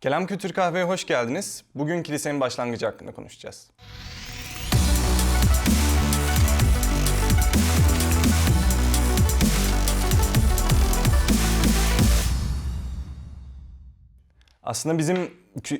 Kelam Kültür Kahve'ye hoş geldiniz. Bugün kilisenin başlangıcı hakkında konuşacağız. Aslında bizim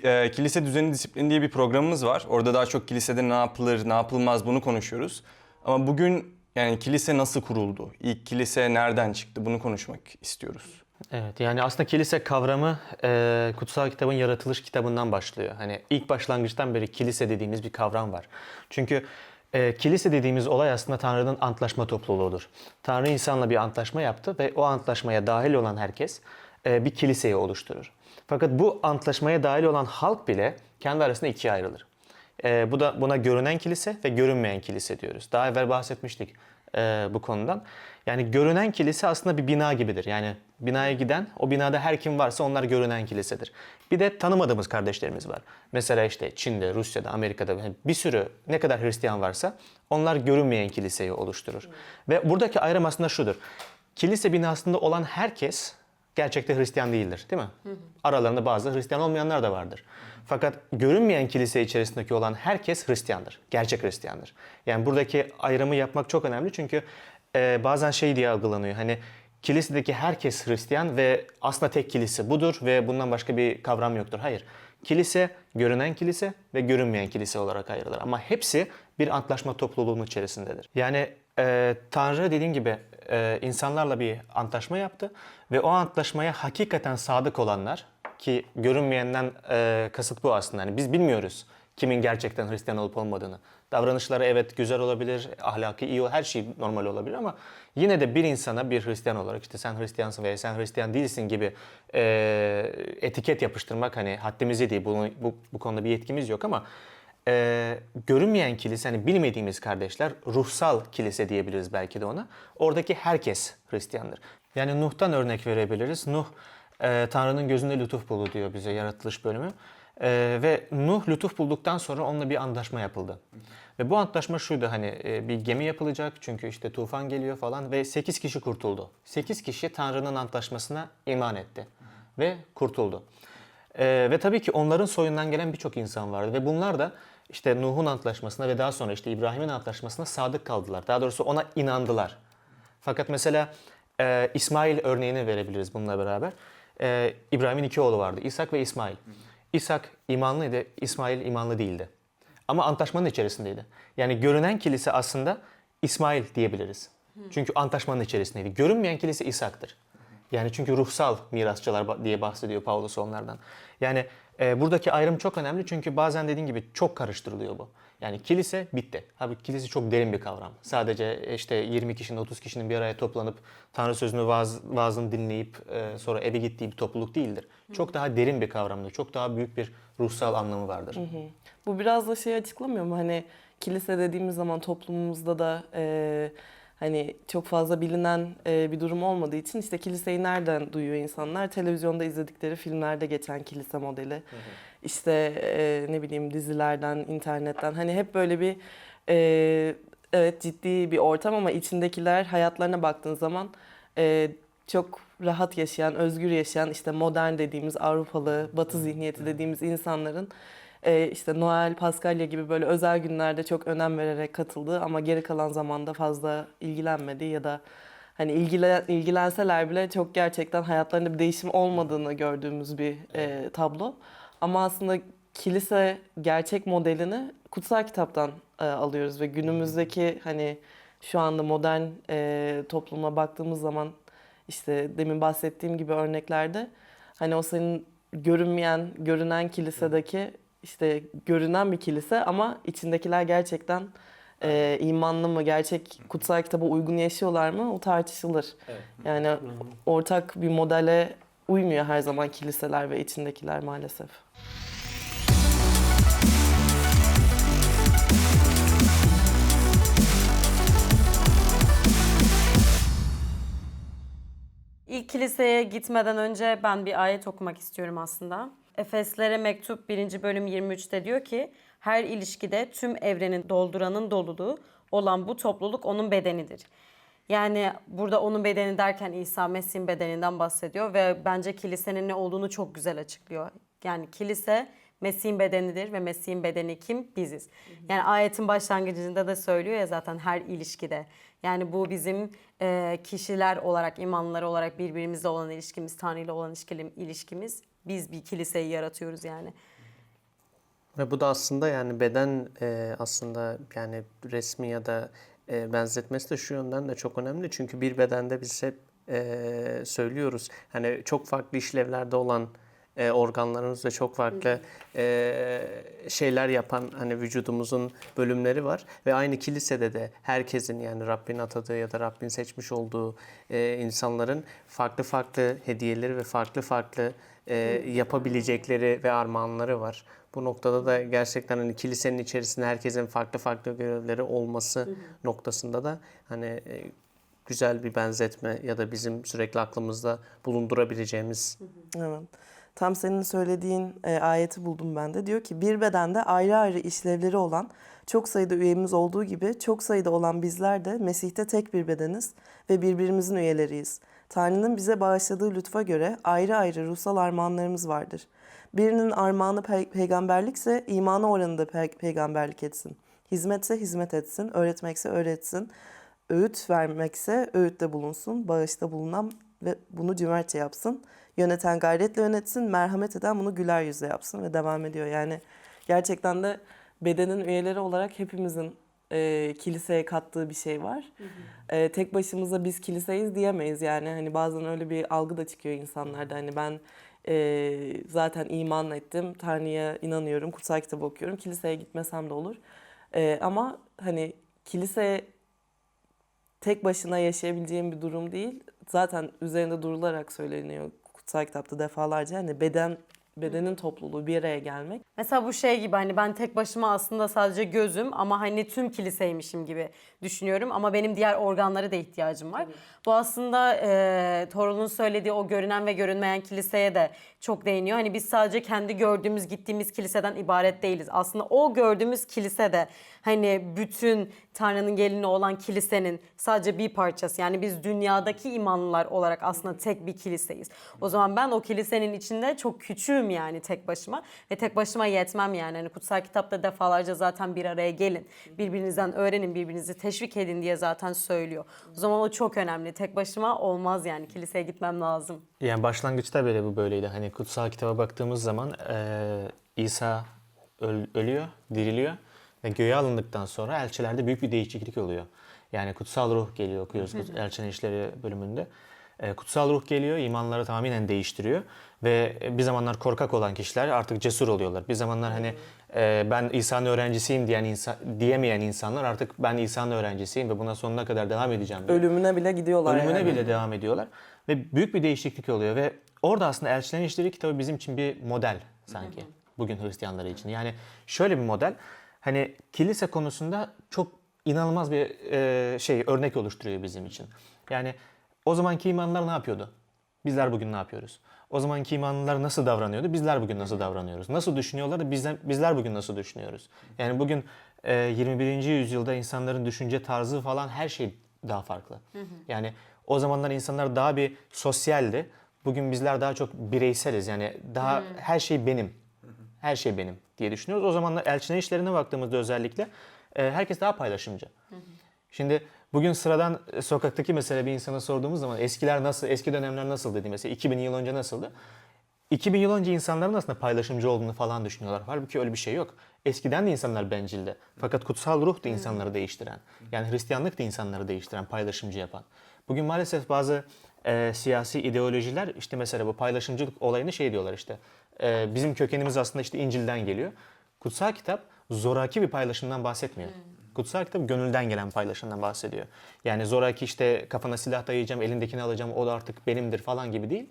e, kilise düzeni disiplini diye bir programımız var. Orada daha çok kilisede ne yapılır, ne yapılmaz bunu konuşuyoruz. Ama bugün yani kilise nasıl kuruldu? İlk kilise nereden çıktı? Bunu konuşmak istiyoruz. Evet yani aslında kilise kavramı e, kutsal kitabın yaratılış kitabından başlıyor. Hani ilk başlangıçtan beri kilise dediğimiz bir kavram var. Çünkü e, kilise dediğimiz olay aslında Tanrı'nın antlaşma topluluğudur. Tanrı insanla bir antlaşma yaptı ve o antlaşmaya dahil olan herkes e, bir kiliseyi oluşturur. Fakat bu antlaşmaya dahil olan halk bile kendi arasında ikiye ayrılır. E, bu da buna görünen kilise ve görünmeyen kilise diyoruz. Daha evvel bahsetmiştik e, bu konudan. Yani görünen kilise aslında bir bina gibidir. Yani binaya giden, o binada her kim varsa onlar görünen kilisedir. Bir de tanımadığımız kardeşlerimiz var. Mesela işte Çin'de, Rusya'da, Amerika'da bir sürü ne kadar Hristiyan varsa onlar görünmeyen kiliseyi oluşturur. Ve buradaki ayrım aslında şudur. Kilise binasında olan herkes gerçekte Hristiyan değildir değil mi? Aralarında bazı Hristiyan olmayanlar da vardır. Fakat görünmeyen kilise içerisindeki olan herkes Hristiyandır. Gerçek Hristiyandır. Yani buradaki ayrımı yapmak çok önemli çünkü e, bazen şey diye algılanıyor. Hani kilisedeki herkes Hristiyan ve aslında tek kilise budur ve bundan başka bir kavram yoktur. Hayır. Kilise görünen kilise ve görünmeyen kilise olarak ayrılır. Ama hepsi bir antlaşma topluluğunun içerisindedir. Yani e, Tanrı dediğim gibi e, insanlarla bir antlaşma yaptı ve o antlaşmaya hakikaten sadık olanlar ki görünmeyenden e, kasıt bu aslında. Yani biz bilmiyoruz kimin gerçekten Hristiyan olup olmadığını. Davranışları evet güzel olabilir, ahlakı iyi, her şey normal olabilir ama yine de bir insana bir Hristiyan olarak işte sen Hristiyansın veya sen Hristiyan değilsin gibi e, etiket yapıştırmak hani haddimize değil. Bunu, bu, bu konuda bir yetkimiz yok ama e, görünmeyen kilise, hani bilmediğimiz kardeşler, ruhsal kilise diyebiliriz belki de ona. Oradaki herkes Hristiyandır. Yani Nuh'tan örnek verebiliriz. Nuh, e, Tanrı'nın gözünde lütuf buldu diyor bize yaratılış bölümü. E, ve Nuh lütuf bulduktan sonra onunla bir antlaşma yapıldı. Ve bu antlaşma şuydu hani e, bir gemi yapılacak çünkü işte tufan geliyor falan ve 8 kişi kurtuldu. 8 kişi Tanrı'nın antlaşmasına iman etti ve kurtuldu. Ee, ve tabii ki onların soyundan gelen birçok insan vardı ve bunlar da işte Nuh'un antlaşmasına ve daha sonra işte İbrahim'in antlaşmasına sadık kaldılar. Daha doğrusu ona inandılar. Fakat mesela e, İsmail örneğini verebiliriz bununla beraber. E, İbrahim'in iki oğlu vardı. İshak ve İsmail. İshak imanlıydı, İsmail imanlı değildi. Ama antlaşmanın içerisindeydi. Yani görünen kilise aslında İsmail diyebiliriz. Çünkü antlaşmanın içerisindeydi. Görünmeyen kilise İshak'tır. Yani çünkü ruhsal mirasçılar diye bahsediyor Paulus onlardan. Yani e, buradaki ayrım çok önemli çünkü bazen dediğim gibi çok karıştırılıyor bu. Yani kilise bitti. Halbuki kilise çok derin bir kavram. Sadece işte 20 kişinin 30 kişinin bir araya toplanıp Tanrı sözünü vaaz, vaazını dinleyip e, sonra eve gittiği bir topluluk değildir. Çok daha derin bir kavramdır. Çok daha büyük bir ruhsal anlamı vardır. Bu biraz da şey açıklamıyor mu? Hani kilise dediğimiz zaman toplumumuzda da e, hani çok fazla bilinen e, bir durum olmadığı için işte kiliseyi nereden duyuyor insanlar? Televizyonda izledikleri filmlerde geçen kilise modeli. İşte e, ne bileyim dizilerden, internetten hani hep böyle bir e, evet ciddi bir ortam ama içindekiler hayatlarına baktığın zaman e, çok rahat yaşayan, özgür yaşayan işte modern dediğimiz Avrupalı, Batı zihniyeti dediğimiz insanların e, işte Noel, Paskalya gibi böyle özel günlerde çok önem vererek katıldığı ama geri kalan zamanda fazla ilgilenmediği ya da hani ilgilen, ilgilenseler bile çok gerçekten hayatlarında bir değişim olmadığını gördüğümüz bir e, tablo. Ama aslında kilise gerçek modelini kutsal kitaptan e, alıyoruz ve günümüzdeki hani şu anda modern e, topluma baktığımız zaman işte demin bahsettiğim gibi örneklerde hani o senin görünmeyen, görünen kilisedeki işte görünen bir kilise ama içindekiler gerçekten e, imanlı mı, gerçek kutsal kitaba uygun yaşıyorlar mı o tartışılır. Yani ortak bir modele uymuyor her zaman kiliseler ve içindekiler maalesef. İlk kiliseye gitmeden önce ben bir ayet okumak istiyorum aslında. Efeslere mektup 1. bölüm 23'te diyor ki her ilişkide tüm evrenin dolduranın doluluğu olan bu topluluk onun bedenidir. Yani burada onun bedeni derken İsa Mesih'in bedeninden bahsediyor ve bence kilisenin ne olduğunu çok güzel açıklıyor. Yani kilise Mesih'in bedenidir ve Mesih'in bedeni kim? Biziz. Yani ayetin başlangıcında da söylüyor ya zaten her ilişkide. Yani bu bizim kişiler olarak, imanlar olarak birbirimizle olan ilişkimiz, Tanrı ile olan ilişkimiz. Biz bir kiliseyi yaratıyoruz yani. Ve bu da aslında yani beden e, aslında yani resmi ya da e, benzetmesi de şu yönden de çok önemli. Çünkü bir bedende biz hep e, söylüyoruz. Hani çok farklı işlevlerde olan e, organlarımız ve çok farklı e, şeyler yapan hani vücudumuzun bölümleri var ve aynı kilisede de herkesin yani Rabbin atadığı ya da Rabbin seçmiş olduğu e, insanların farklı farklı hediyeleri ve farklı farklı e, yapabilecekleri ve armağanları var. Bu noktada da gerçekten hani kilisenin içerisinde herkesin farklı farklı görevleri olması noktasında da hani e, güzel bir benzetme ya da bizim sürekli aklımızda bulundurabileceğimiz Evet. Tam senin söylediğin e, ayeti buldum ben de. Diyor ki bir bedende ayrı ayrı işlevleri olan çok sayıda üyemiz olduğu gibi çok sayıda olan bizler de Mesih'te tek bir bedeniz ve birbirimizin üyeleriyiz. Tanrı'nın bize bağışladığı lütfa göre ayrı ayrı ruhsal armağanlarımız vardır. Birinin armağanı pe- peygamberlikse imanı oranında pe- peygamberlik etsin. Hizmetse hizmet etsin, öğretmekse öğretsin. Öğüt vermekse öğütte bulunsun, bağışta bulunan ve bunu cömertçe yapsın. Yöneten gayretle yönetsin, merhamet eden bunu güler yüzle yapsın ve devam ediyor. Yani gerçekten de bedenin üyeleri olarak hepimizin e, kiliseye kattığı bir şey var. E, tek başımıza biz kiliseyiz diyemeyiz yani. Hani bazen öyle bir algı da çıkıyor insanlarda. Hani ben e, zaten iman ettim, Tanrı'ya inanıyorum, kutsal kitabı okuyorum. Kiliseye gitmesem de olur. E, ama hani kilise tek başına yaşayabileceğim bir durum değil. Zaten üzerinde durularak söyleniyor kutsal kitapta defalarca. Hani beden bedenin topluluğu bir araya gelmek. Mesela bu şey gibi hani ben tek başıma aslında sadece gözüm ama hani tüm kiliseymişim gibi düşünüyorum ama benim diğer organlara da ihtiyacım var. Bu aslında e, Torun'un söylediği o görünen ve görünmeyen kiliseye de çok değiniyor. Hani biz sadece kendi gördüğümüz gittiğimiz kiliseden ibaret değiliz. Aslında o gördüğümüz kilise de hani bütün Tanrı'nın gelini olan kilisenin sadece bir parçası. Yani biz dünyadaki imanlılar olarak aslında tek bir kiliseyiz. O zaman ben o kilisenin içinde çok küçüğüm yani tek başıma ve tek başıma yetmem yani. Hani kutsal kitapta defalarca zaten bir araya gelin. Birbirinizden öğrenin, birbirinizi teşvik edin diye zaten söylüyor. O zaman o çok önemli. Tek başıma olmaz yani. Kiliseye gitmem lazım. Yani başlangıçta bile bu böyleydi. Hani kutsal kitaba baktığımız zaman eee, İsa öl- ölüyor, diriliyor ve göğe alındıktan sonra elçilerde büyük bir değişiklik oluyor. Yani kutsal ruh geliyor okuyoruz Elçinin İşleri bölümünde. Kutsal ruh geliyor, imanları tamamen değiştiriyor ve bir zamanlar korkak olan kişiler artık cesur oluyorlar. Bir zamanlar hani eee, ben İsa'nın öğrencisiyim diyen insan diyemeyen insanlar artık ben İsa'nın öğrencisiyim ve buna sonuna kadar devam edeceğim. diyor. Ölümüne bile gidiyorlar Ölümüne yani. bile devam ediyorlar. Ve büyük bir değişiklik oluyor ve orada aslında Elçilerin İşleri kitabı bizim için bir model sanki. Bugün Hristiyanları için. Yani şöyle bir model. Hani kilise konusunda çok inanılmaz bir e, şey örnek oluşturuyor bizim için. Yani o zamanki imanlar ne yapıyordu? Bizler bugün ne yapıyoruz? O zamanki imanlılar nasıl davranıyordu? Bizler bugün nasıl davranıyoruz? Nasıl düşünüyorlardı? Bizler, bizler bugün nasıl düşünüyoruz? Yani bugün e, 21. yüzyılda insanların düşünce tarzı falan her şey daha farklı. Yani o zamanlar insanlar daha bir sosyaldi. Bugün bizler daha çok bireyseliz. Yani daha her şey benim. Her şey benim diye düşünüyoruz. O zamanlar elçine işlerine baktığımızda özellikle e, herkes daha paylaşımcı. Şimdi bugün sıradan e, sokaktaki mesela bir insana sorduğumuz zaman eskiler nasıl, eski dönemler nasıl dedi mesela 2000 yıl önce nasıldı? 2000 yıl önce insanların aslında paylaşımcı olduğunu falan düşünüyorlar. Halbuki öyle bir şey yok. Eskiden de insanlar bencildi. Fakat kutsal ruh da insanları değiştiren. Yani Hristiyanlık da insanları değiştiren, paylaşımcı yapan. Bugün maalesef bazı e, siyasi ideolojiler işte mesela bu paylaşımcılık olayını şey diyorlar işte. e, bizim kökenimiz aslında işte İncil'den geliyor. Kutsal kitap zoraki bir paylaşımdan bahsetmiyor. Kutsal kitap gönülden gelen paylaşımdan bahsediyor. Yani zoraki işte kafana silah dayayacağım, elindekini alacağım, o da artık benimdir falan gibi değil.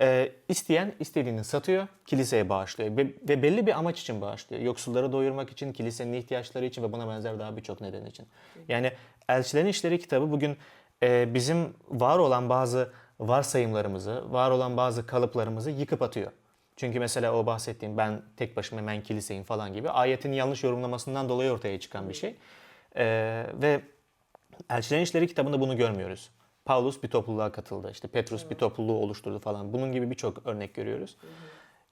Ee, isteyen istediğini satıyor, kiliseye bağışlıyor ve, ve belli bir amaç için bağışlıyor. Yoksulları doyurmak için, kilisenin ihtiyaçları için ve buna benzer daha birçok neden için. Yani Elçilerin İşleri kitabı bugün e, bizim var olan bazı varsayımlarımızı, var olan bazı kalıplarımızı yıkıp atıyor. Çünkü mesela o bahsettiğim ben tek başıma ben kiliseyim falan gibi ayetin yanlış yorumlamasından dolayı ortaya çıkan bir şey. Ee, ve Elçilerin İşleri kitabında bunu görmüyoruz. Paulus bir topluluğa katıldı. işte Petrus bir topluluğu oluşturdu falan. Bunun gibi birçok örnek görüyoruz.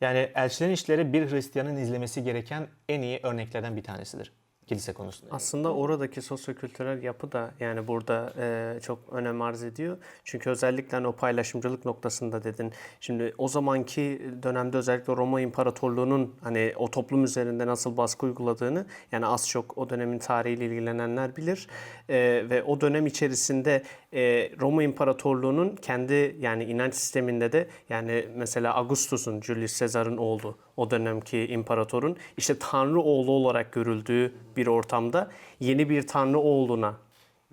Yani elçilerin işleri bir Hristiyanın izlemesi gereken en iyi örneklerden bir tanesidir kilise konusunda. Aslında oradaki sosyokültürel yapı da yani burada e, çok önem arz ediyor. Çünkü özellikle hani o paylaşımcılık noktasında dedin. Şimdi o zamanki dönemde özellikle Roma İmparatorluğu'nun hani o toplum üzerinde nasıl baskı uyguladığını yani az çok o dönemin tarihiyle ilgilenenler bilir. E, ve o dönem içerisinde e, Roma İmparatorluğu'nun kendi yani inanç sisteminde de yani mesela Augustus'un Julius Caesar'ın oğlu o dönemki imparatorun işte tanrı oğlu olarak görüldüğü bir ortamda yeni bir tanrı oğluna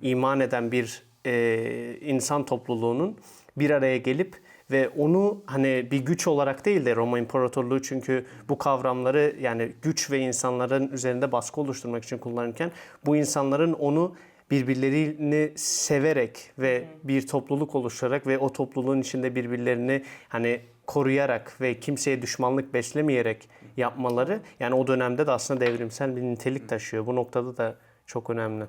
iman eden bir e, insan topluluğunun bir araya gelip ve onu hani bir güç olarak değil de Roma İmparatorluğu çünkü bu kavramları yani güç ve insanların üzerinde baskı oluşturmak için kullanırken bu insanların onu birbirlerini severek ve bir topluluk oluşturarak ve o topluluğun içinde birbirlerini hani koruyarak ve kimseye düşmanlık beslemeyerek yapmaları yani o dönemde de aslında devrimsel bir nitelik taşıyor. Bu noktada da çok önemli.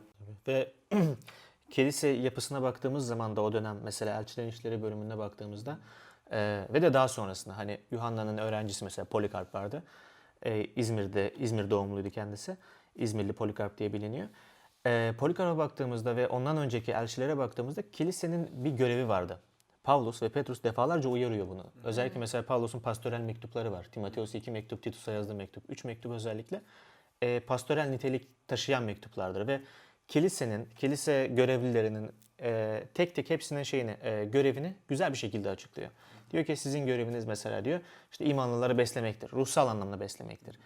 Ve kilise yapısına baktığımız zaman da o dönem mesela Elçilerin İşleri bölümüne baktığımızda e, ve de daha sonrasında hani Yuhanna'nın öğrencisi mesela Polikarp vardı. E, İzmir'de İzmir doğumluydu kendisi. İzmirli Polikarp diye biliniyor. E, Polikarp'a baktığımızda ve ondan önceki elçilere baktığımızda kilisenin bir görevi vardı. Pavlus ve Petrus defalarca uyarıyor bunu. Özellikle mesela Pavlus'un pastoral mektupları var. Timoteos 2 mektup, Titus'a yazdığı mektup. 3 mektup özellikle e, pastoral nitelik taşıyan mektuplardır ve kilisenin, kilise görevlilerinin e, tek tek hepsinin şeyini, e, görevini güzel bir şekilde açıklıyor. Diyor ki sizin göreviniz mesela diyor işte imanlıları beslemektir. Ruhsal anlamda beslemektir.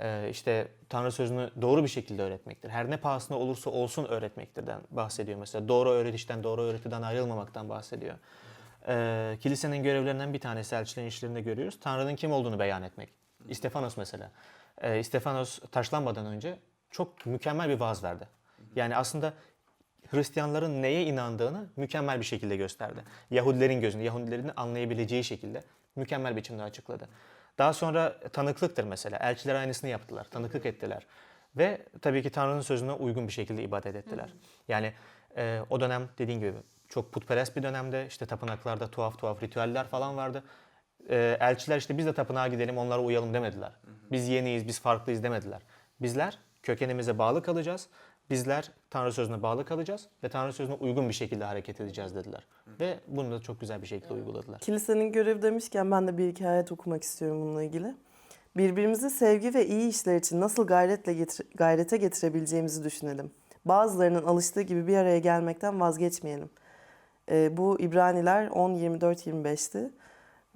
E, işte Tanrı sözünü doğru bir şekilde öğretmektir. Her ne pahasına olursa olsun öğretmektirden bahsediyor mesela. Doğru öğretişten, doğru öğretiden ayrılmamaktan bahsediyor. E, kilisenin görevlerinden bir tanesi elçilerin işlerinde görüyoruz. Tanrı'nın kim olduğunu beyan etmek. İstefanos mesela. E, İstefanos taşlanmadan önce çok mükemmel bir vaaz verdi. Yani aslında Hristiyanların neye inandığını mükemmel bir şekilde gösterdi. Yahudilerin gözünde, Yahudilerin anlayabileceği şekilde mükemmel biçimde açıkladı. Daha sonra tanıklıktır mesela. Elçiler aynısını yaptılar, tanıklık ettiler. Ve tabii ki Tanrı'nın sözüne uygun bir şekilde ibadet ettiler. Yani e, o dönem dediğim gibi çok putperest bir dönemde işte tapınaklarda tuhaf tuhaf ritüeller falan vardı. E, elçiler işte biz de tapınağa gidelim onlara uyalım demediler. Biz yeniyiz, biz farklıyız demediler. Bizler kökenimize bağlı kalacağız. Bizler Tanrı sözüne bağlı kalacağız ve Tanrı sözüne uygun bir şekilde hareket edeceğiz dediler. Ve bunu da çok güzel bir şekilde uyguladılar. Kilisenin görevi demişken ben de bir iki ayet okumak istiyorum bununla ilgili. Birbirimizi sevgi ve iyi işler için nasıl gayretle getir- gayrete getirebileceğimizi düşünelim. Bazılarının alıştığı gibi bir araya gelmekten vazgeçmeyelim. Ee, bu İbraniler 10, 24, 25'ti.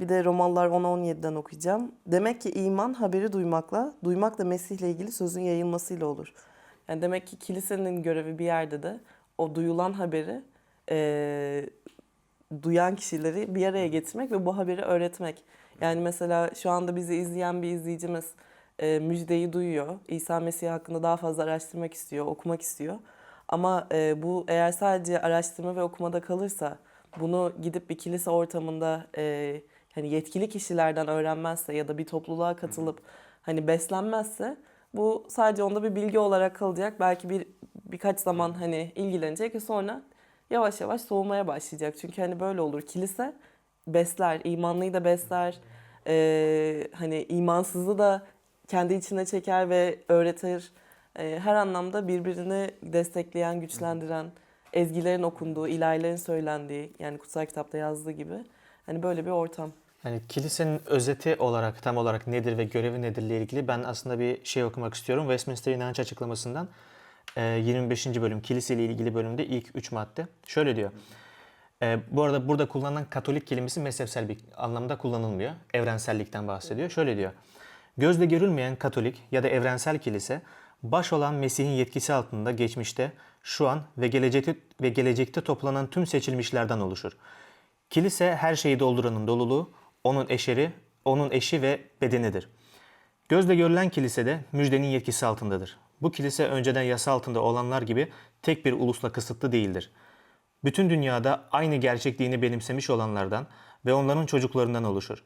Bir de Romalılar 10, 17'den okuyacağım. Demek ki iman haberi duymakla, duymak da Mesih'le ilgili sözün yayılmasıyla olur. Yani demek ki kilisenin görevi bir yerde de o duyulan haberi eee, duyan kişileri bir araya getirmek ve bu haberi öğretmek. Yani mesela şu anda bizi izleyen bir izleyicimiz e, müjdeyi duyuyor. İsa Mesih hakkında daha fazla araştırmak istiyor, okumak istiyor. Ama e, bu eğer sadece araştırma ve okumada kalırsa, bunu gidip bir kilise ortamında e, hani yetkili kişilerden öğrenmezse ya da bir topluluğa katılıp hani beslenmezse bu sadece onda bir bilgi olarak kalacak. Belki bir birkaç zaman hani ilgilenecek ve sonra yavaş yavaş soğumaya başlayacak. Çünkü hani böyle olur. Kilise besler, imanlıyı da besler. Ee, hani imansızı da kendi içine çeker ve öğretir. Ee, her anlamda birbirini destekleyen, güçlendiren, ezgilerin okunduğu, ilahilerin söylendiği yani kutsal kitapta yazdığı gibi hani böyle bir ortam. Yani kilisenin özeti olarak tam olarak nedir ve görevi nedir ile ilgili ben aslında bir şey okumak istiyorum. Westminster İnanç Açıklaması'ndan e, 25. bölüm kilise ile ilgili bölümde ilk 3 madde. Şöyle diyor. E, bu arada burada kullanılan Katolik kelimesi mezhepsel bir anlamda kullanılmıyor. Evrensellikten bahsediyor. Şöyle diyor. Gözle görülmeyen Katolik ya da evrensel kilise baş olan Mesih'in yetkisi altında geçmişte, şu an ve gelecekte ve gelecekte toplanan tüm seçilmişlerden oluşur. Kilise her şeyi dolduranın doluluğu, onun eşeri, onun eşi ve bedenidir. Gözle görülen kilisede müjdenin yetkisi altındadır. Bu kilise önceden yasa altında olanlar gibi tek bir ulusla kısıtlı değildir. Bütün dünyada aynı gerçek dini benimsemiş olanlardan ve onların çocuklarından oluşur.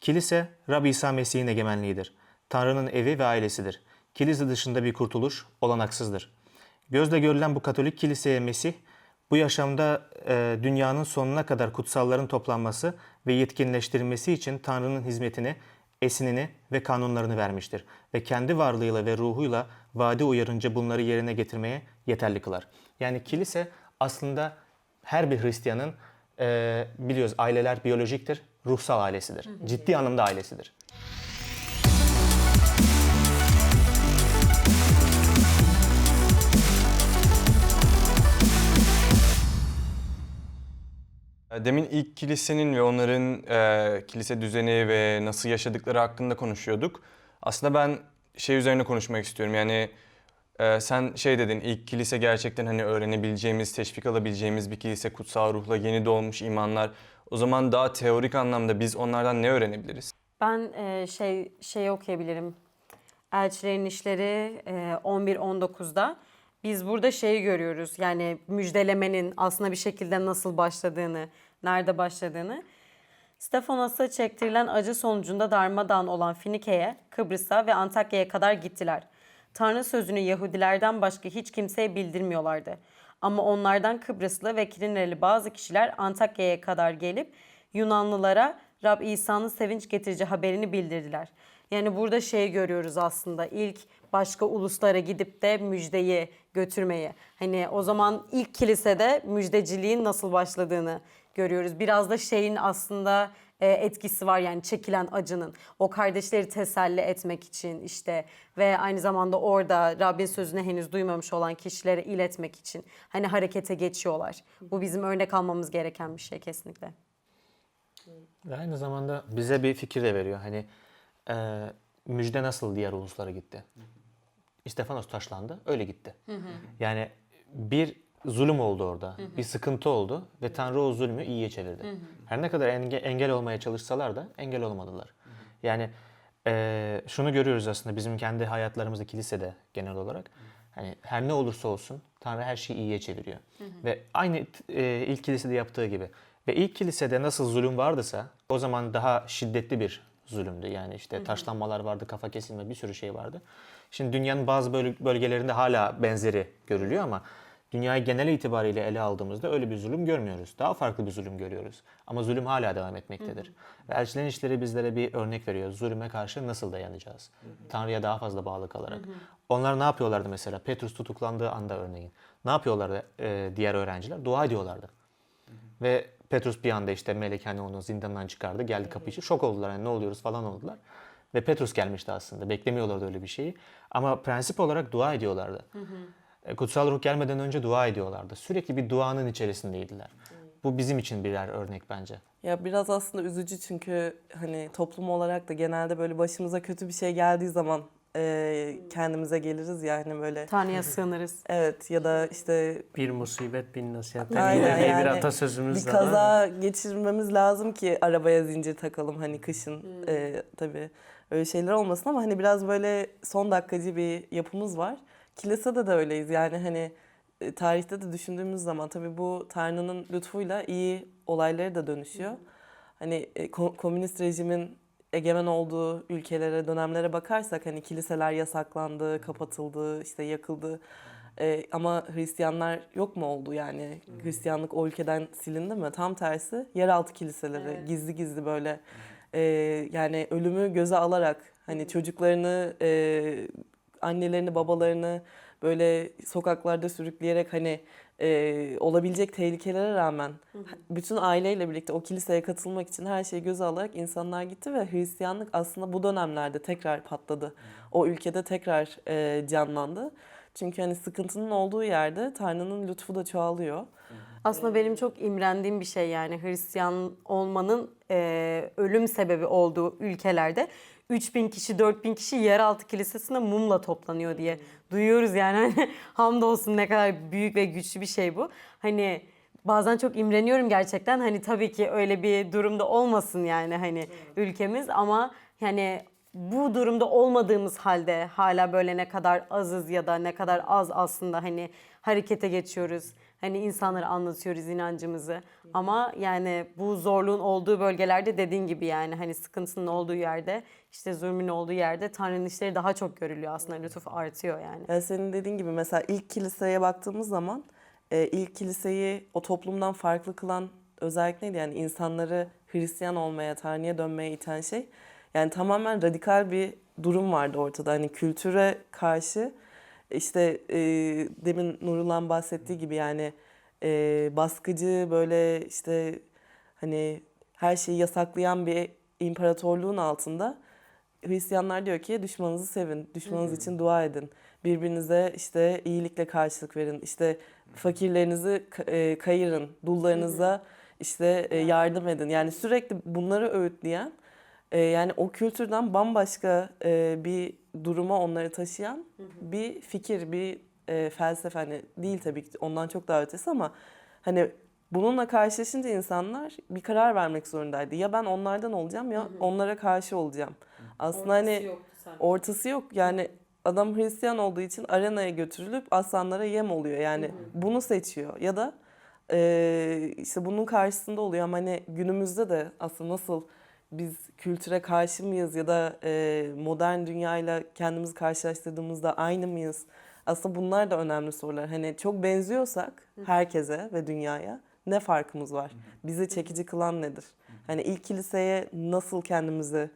Kilise, Rab İsa Mesih'in egemenliğidir. Tanrı'nın evi ve ailesidir. Kilise dışında bir kurtuluş olanaksızdır. Gözle görülen bu Katolik kiliseye Mesih, bu yaşamda e, dünyanın sonuna kadar kutsalların toplanması ve yetkinleştirilmesi için Tanrı'nın hizmetini esinini ve kanunlarını vermiştir. Ve kendi varlığıyla ve ruhuyla vadi uyarınca bunları yerine getirmeye yeterli kılar. Yani kilise aslında her bir Hristiyanın e, biliyoruz aileler biyolojiktir, ruhsal ailesidir. Ciddi anlamda ailesidir. Demin ilk kilisenin ve onların e, kilise düzeni ve nasıl yaşadıkları hakkında konuşuyorduk. Aslında ben şey üzerine konuşmak istiyorum. Yani e, sen şey dedin ilk kilise gerçekten hani öğrenebileceğimiz, teşvik alabileceğimiz bir kilise, kutsal ruhla yeni doğmuş imanlar. O zaman daha teorik anlamda biz onlardan ne öğrenebiliriz? Ben e, şey şeyi okuyabilirim. Elçilerin işleri e, 11-19'da. Biz burada şeyi görüyoruz. Yani müjdelemenin aslında bir şekilde nasıl başladığını, nerede başladığını. Stefanos'a çektirilen acı sonucunda darmadağın olan Finike'ye, Kıbrıs'a ve Antakya'ya kadar gittiler. Tanrı sözünü Yahudilerden başka hiç kimseye bildirmiyorlardı. Ama onlardan Kıbrıslı ve Kirineli bazı kişiler Antakya'ya kadar gelip Yunanlılara Rab İsa'nın sevinç getirici haberini bildirdiler. Yani burada şey görüyoruz aslında ilk başka uluslara gidip de müjdeyi götürmeyi. Hani o zaman ilk kilisede müjdeciliğin nasıl başladığını görüyoruz. Biraz da şeyin aslında e, etkisi var yani çekilen acının. O kardeşleri teselli etmek için işte ve aynı zamanda orada Rabbin sözünü henüz duymamış olan kişilere iletmek için hani harekete geçiyorlar. Bu bizim örnek almamız gereken bir şey kesinlikle. Ve aynı zamanda bize bir fikir de veriyor. Hani e, müjde nasıl diğer uluslara gitti? İstefanos taşlandı, öyle gitti. Yani bir zulüm oldu orada, bir sıkıntı oldu ve Tanrı o zulmü iyiye çevirdi. Her ne kadar enge- engel olmaya çalışsalar da engel olamadılar. Yani e, şunu görüyoruz aslında bizim kendi hayatlarımızda kilisede genel olarak. Hani her ne olursa olsun Tanrı her şeyi iyiye çeviriyor. Ve aynı e, ilk kilisede yaptığı gibi. Ve ilk kilisede nasıl zulüm vardıysa o zaman daha şiddetli bir zulümdü. Yani işte taşlanmalar vardı, kafa kesilme bir sürü şey vardı. Şimdi dünyanın bazı böl- bölgelerinde hala benzeri görülüyor ama dünyayı genel itibariyle ele aldığımızda öyle bir zulüm görmüyoruz. Daha farklı bir zulüm görüyoruz. Ama zulüm hala devam etmektedir. Ve elçilerin işleri bizlere bir örnek veriyor. Zulüme karşı nasıl dayanacağız? Tanrı'ya daha fazla bağlı kalarak. Onlar ne yapıyorlardı mesela? Petrus tutuklandığı anda örneğin. Ne yapıyorlardı e, diğer öğrenciler? Dua ediyorlardı. Ve Petrus bir anda işte melek hani onu zindandan çıkardı. Geldi kapı içi. Şok oldular. Yani ne oluyoruz falan oldular. Ve Petrus gelmişti aslında. Beklemiyorlardı öyle bir şeyi. Ama prensip olarak dua ediyorlardı. E, Kutsal ruh gelmeden önce dua ediyorlardı. Sürekli bir duanın içerisindeydiler. Bu bizim için birer örnek bence. Ya biraz aslında üzücü çünkü hani toplum olarak da genelde böyle başımıza kötü bir şey geldiği zaman e, kendimize geliriz ya hani böyle. Tanrı'ya sığınırız. Evet ya da işte Bir musibet bin nasihat. Aynen Yine bir yani atasözümüz bir var. kaza geçirmemiz lazım ki arabaya zincir takalım hani kışın e, tabii öyle şeyler olmasın ama hani biraz böyle son dakikacı bir yapımız var. Kilisede de öyleyiz yani hani e, tarihte de düşündüğümüz zaman tabii bu Tanrı'nın lütfuyla iyi olaylara da dönüşüyor. Hani e, ko- komünist rejimin egemen olduğu ülkelere, dönemlere bakarsak hani kiliseler yasaklandı, kapatıldı, işte yakıldı. Ee, ama Hristiyanlar yok mu oldu yani? Hristiyanlık o ülkeden silindi mi? Tam tersi yeraltı kiliseleri gizli gizli böyle e, yani ölümü göze alarak hani çocuklarını, e, annelerini, babalarını böyle sokaklarda sürükleyerek hani e, olabilecek tehlikelere rağmen bütün aileyle birlikte o kiliseye katılmak için her şeyi göze alarak insanlar gitti ve Hristiyanlık aslında bu dönemlerde tekrar patladı. O ülkede tekrar e, canlandı. Çünkü hani sıkıntının olduğu yerde Tanrı'nın lütfu da çoğalıyor. Aslında benim çok imrendiğim bir şey yani Hristiyan olmanın e, ölüm sebebi olduğu ülkelerde 3000 kişi 4000 kişi yeraltı kilisesine mumla toplanıyor diye duyuyoruz yani hani hamdolsun ne kadar büyük ve güçlü bir şey bu. Hani bazen çok imreniyorum gerçekten hani tabii ki öyle bir durumda olmasın yani hani ülkemiz ama yani bu durumda olmadığımız halde hala böyle ne kadar azız ya da ne kadar az aslında hani harekete geçiyoruz. Hani insanlara anlatıyoruz inancımızı. Ama yani bu zorluğun olduğu bölgelerde dediğin gibi yani hani sıkıntının olduğu yerde işte zulmün olduğu yerde Tanrı'nın işleri daha çok görülüyor aslında lütuf artıyor yani. Yani senin dediğin gibi mesela ilk kiliseye baktığımız zaman e, ilk kiliseyi o toplumdan farklı kılan özellik neydi? Yani insanları Hristiyan olmaya, Tanrı'ya dönmeye iten şey Yani tamamen radikal bir durum vardı ortada. Hani kültüre karşı işte e, demin Nurullah'ın bahsettiği gibi yani e, baskıcı böyle işte hani her şeyi yasaklayan bir imparatorluğun altında Hristiyanlar diyor ki düşmanınızı sevin, düşmanınız için dua edin. Birbirinize işte iyilikle karşılık verin. İşte fakirlerinizi e, kayırın, dullarınıza işte e, yardım edin. Yani sürekli bunları öğütleyen e, yani o kültürden bambaşka e, bir duruma onları taşıyan bir fikir, bir e, felsefe hani değil tabii ki ondan çok daha ötesi ama hani bununla karşılaşınca insanlar bir karar vermek zorundaydı. Ya ben onlardan olacağım ya onlara karşı olacağım. Aslında hani ortası yok. Yani adam Hristiyan olduğu için arenaya götürülüp aslanlara yem oluyor. Yani bunu seçiyor ya da e, işte bunun karşısında oluyor ama hani günümüzde de aslında nasıl biz kültüre karşı mıyız ya da e, modern dünyayla kendimizi karşılaştırdığımızda aynı mıyız? Aslında bunlar da önemli sorular. Hani çok benziyorsak herkese ve dünyaya ne farkımız var? Bizi çekici kılan nedir? Hani ilk kiliseye nasıl kendimizi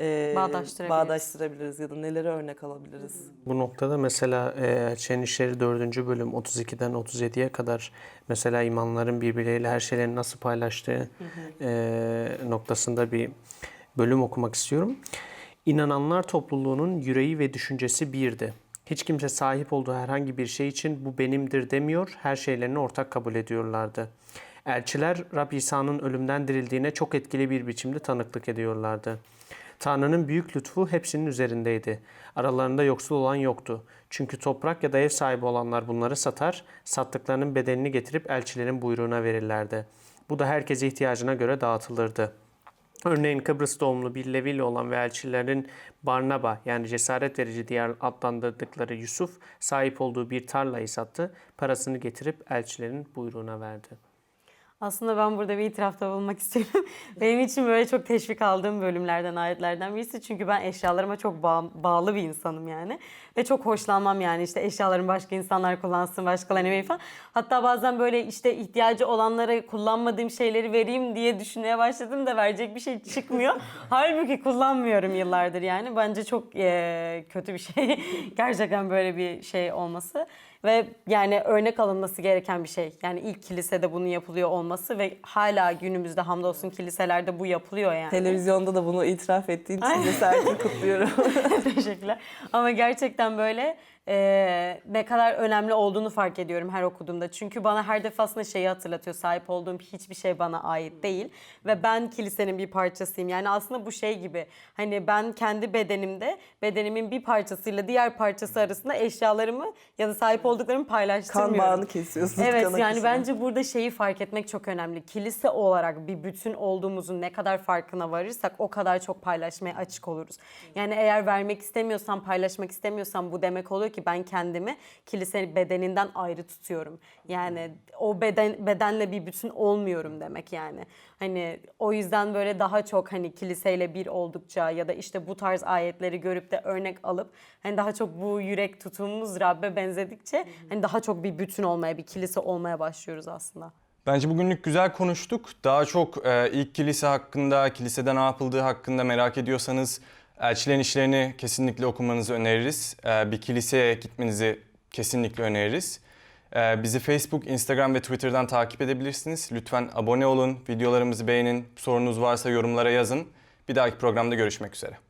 e, Bağdaştırabiliriz. bağdaştırabiliriz ya da neleri örnek alabiliriz? Bu noktada mesela e, Çen İşleri 4. bölüm 32'den 37'ye kadar mesela imanların birbirleriyle her şeyleri nasıl paylaştığı e, noktasında bir bölüm okumak istiyorum. İnananlar topluluğunun yüreği ve düşüncesi birdi. Hiç kimse sahip olduğu herhangi bir şey için bu benimdir demiyor, her şeylerini ortak kabul ediyorlardı. Elçiler Rab İsa'nın ölümden dirildiğine çok etkili bir biçimde tanıklık ediyorlardı. Tanrı'nın büyük lütfu hepsinin üzerindeydi. Aralarında yoksul olan yoktu. Çünkü toprak ya da ev sahibi olanlar bunları satar, sattıklarının bedelini getirip elçilerin buyruğuna verirlerdi. Bu da herkese ihtiyacına göre dağıtılırdı. Örneğin Kıbrıs doğumlu bir Levili olan ve elçilerin Barnaba yani cesaret verici diğer adlandırdıkları Yusuf sahip olduğu bir tarlayı sattı, parasını getirip elçilerin buyruğuna verdi. Aslında ben burada bir itirafta bulunmak istiyorum. Benim için böyle çok teşvik aldığım bölümlerden, ayetlerden birisi. Çünkü ben eşyalarıma çok bağ- bağlı bir insanım yani. Ve çok hoşlanmam yani işte eşyalarımı başka insanlar kullansın, başkalarına vereyim falan. Hatta bazen böyle işte ihtiyacı olanlara kullanmadığım şeyleri vereyim diye düşünmeye başladım da verecek bir şey çıkmıyor. Halbuki kullanmıyorum yıllardır yani. Bence çok eee, kötü bir şey. Gerçekten böyle bir şey olması. Ve yani örnek alınması gereken bir şey. Yani ilk kilisede bunun yapılıyor olması ve hala günümüzde hamdolsun kiliselerde bu yapılıyor yani. Televizyonda da bunu itiraf ettiğin için cesaretini kutluyorum. Teşekkürler. Ama gerçekten böyle e, ne kadar önemli olduğunu fark ediyorum her okuduğumda. Çünkü bana her defasında şeyi hatırlatıyor. Sahip olduğum hiçbir şey bana ait değil. Ve ben kilisenin bir parçasıyım. Yani aslında bu şey gibi. Hani ben kendi bedenimde bedenimin bir parçasıyla diğer parçası arasında eşyalarımı ya da sahip olduklarımı paylaştırmıyorum. kan bağını kesiyorsun. Evet yani akışını. bence burada şeyi fark etmek çok önemli. Kilise olarak bir bütün olduğumuzun ne kadar farkına varırsak o kadar çok paylaşmaya açık oluruz. Yani eğer vermek istemiyorsam, paylaşmak istemiyorsam bu demek oluyor ki ben kendimi kilise bedeninden ayrı tutuyorum. Yani o beden bedenle bir bütün olmuyorum demek yani. Hani o yüzden böyle daha çok hani kiliseyle bir oldukça ya da işte bu tarz ayetleri görüp de örnek alıp hani daha çok bu yürek tutumumuz Rabbe benzedikçe hani daha çok bir bütün olmaya, bir kilise olmaya başlıyoruz aslında. Bence bugünlük güzel konuştuk. Daha çok e, ilk kilise hakkında, kilisede ne yapıldığı hakkında merak ediyorsanız elçilerin işlerini kesinlikle okumanızı öneririz. E, bir kiliseye gitmenizi kesinlikle öneririz. E, bizi Facebook, Instagram ve Twitter'dan takip edebilirsiniz. Lütfen abone olun, videolarımızı beğenin, sorunuz varsa yorumlara yazın. Bir dahaki programda görüşmek üzere.